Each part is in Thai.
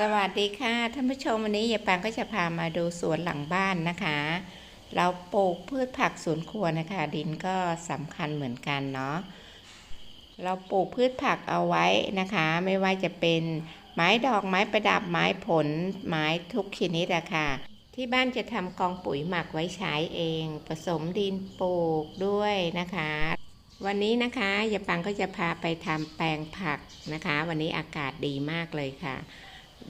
สวัสดีค่ะท่านผู้ชมวันนี้ยายปางก็จะพามาดูสวนหลังบ้านนะคะ เราปลูกพืชผักสวนครัวนะคะ ดินก็สำคัญเหมือนกันเนาะเราปลูกพืชผักเอาไว้นะคะ ไม่ว่าจะเป็นไม้ดอกไม้ประดับไม้ผลไม้ทุกชนิดอะค่ะที่บ้านจะทำกองปุ๋ยหมักไว้ใช้เอง ผสมดินปลูกด้วยนะคะวันนี้นะคะยายปังก็จะพาไปทำแปลงผักนะคะ วันนี้อากาศดีมากเลยค่ะ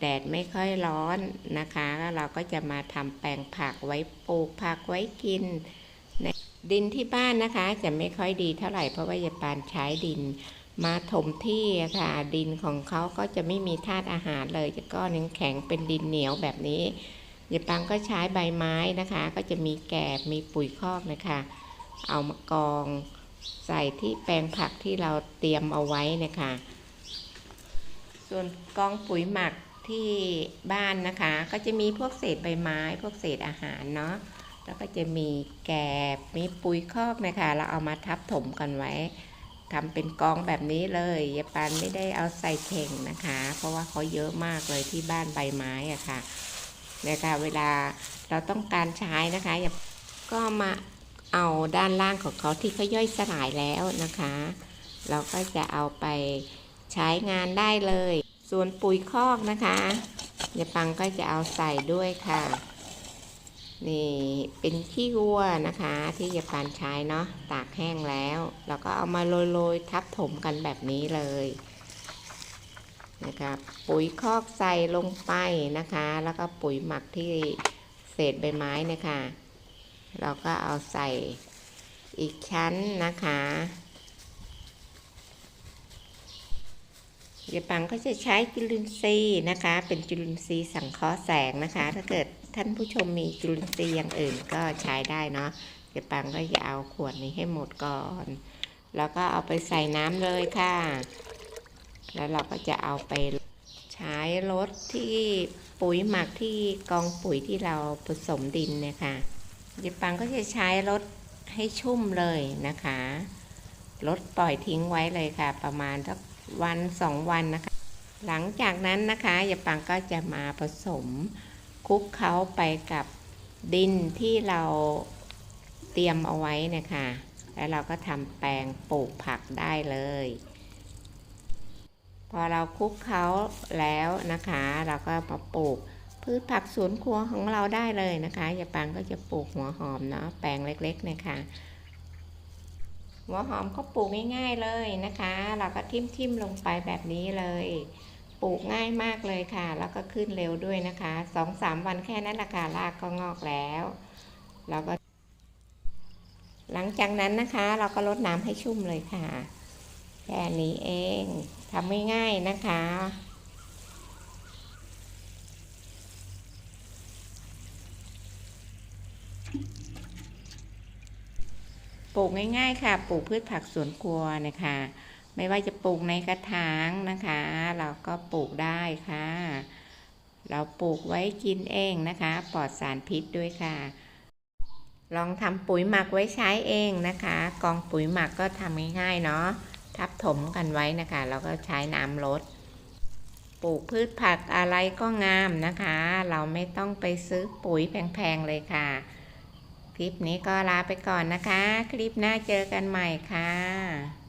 แดดไม่ค่อยร้อนนะคะแล้วเราก็จะมาทำแปลงผักไว้ปลูกผักไว้กินในดินที่บ้านนะคะ จะไม่ค่อยดีเท่าไหร่เพราะว่ายายปานใช้ดินมาถมที่อะค่ะ ดินของเขาก็จะไม่มีธาตุอาหารเลยจะก้อนแข็งเป็นดินเหนียวแบบนี้ยายปังก็ใช้ใบไม้นะคะ ก็จะมีแกบมีปุ๋ยคอกนะคะ เอามากอง ใส่ที่แปลงผักที่เราเตรียมเอาไว้นะคะ ส่วนกองปุ๋ยหมัก ที่บ้านนะคะ ก็จะมีพวกเศษใบไม้ พวกเศษอาหารเนาะแล้วก็จะมีแกบมีปุ๋ยคอกนะคะเราเอามาทับถมกันไว้ทำเป็นกองแบบนี้เลยยายปานไม่ได้เอาใส่เข่งนะคะ เพราะว่าเขาเยอะมากเลยที่บ้านใบไม้อะค่ะนะคะเวลาเราต้องการใช้นะคะก็มาเอาด้านล่างของเขาที่เขาย่อยสลายแล้วนะคะ เราก็จะเอาไปใช้งานได้เลย ส่วนปุ๋ยคอกนะคะยาปังก็จะเอาใส่ด้วยค่ะ นี่เป็นขี้วัวนะคะ ที่ยาปันใช้เนาะตากแห้งแล้วเราก็เอามาโรยๆทับถมกันแบบนี้เลยนะครับปุ๋ยคอกใส่ลงไปนะคะ แล้วก็ปุ๋ยหมักที่เศษใบไม้นะคะเราก็เอาใส่อีกชั้นนะคะ ยายปังก็จะใช้จุลินทรีย์นะคะ เป็นจุลินทรีย์สังเคราะห์แสงนะคะ ถ้าเกิดท่านผู้ชมมีจุลินทรีย์อย่างอื่นก็ใช้ได้เนาะยายปังก็จะเอาขวดนี้ให้หมดก่อน แล้วก็เอาไปใส่น้ำเลยค่ะ แล้วเราก็จะเอาไปใช้รถที่ปุ๋ยหมักที่กองปุ๋ยที่เราผสมดินเนี่ยค่ะยายปังก็จะใช้รถให้ชุ่มเลยนะคะรถปล่อยทิ้งไว้เลยค่ะ ประมาณสัก วันสองวันนะคะ หลังจากนั้นนะคะยาปังก็จะมาผสมคลุกเขาไปกับดินที่เราเตรียมเอาไว้นะคะ แล้วเราก็ทำแปลงปลูกผักได้เลย พอเราคลุกเขาแล้วนะคะ เราก็มาปลูกพืชผักสวนครัวของเราได้เลยนะคะยาปังก็จะปลูกหัวหอมเนาะแปลงเล็กๆนะคะ หัวหอมก็ปลูกง่าย ๆเลยนะคะ เราก็ทิ่มๆลงไปแบบนี้เลย ปลูกง่ายมากเลยค่ะ แล้วก็ขึ้นเร็วด้วยนะคะสองสามวันแค่นั้นละค่ะรากก็งอกแล้วเราก็ หลังจากนั้นนะคะ เราก็รดน้ำให้ชุ่มเลยค่ะ แค่นี้เองทำง่ายๆนะคะ ปลูกง่าย ๆ ค่ะ ปลูกพืชผักสวนครัวนะคะ ไม่ว่าจะปลูกในกระถางนะคะ เราก็ปลูกได้ค่ะ เราปลูกไว้กินเองนะคะ ปลอดสารพิษด้วยค่ะ ลองทำปุ๋ยหมักไว้ใช้เองนะคะ กองปุ๋ยหมักก็ทำง่ายๆเนาะ ทับถมกันไว้นะคะ แล้วก็ใช้น้ำลดปลูกพืชผักอะไรก็งามนะคะ เราไม่ต้องไปซื้อปุ๋ยแพงๆเลยค่ะ คลิปนี้ก็ลาไปก่อนนะคะ คลิปหน้าเจอกันใหม่ค่ะ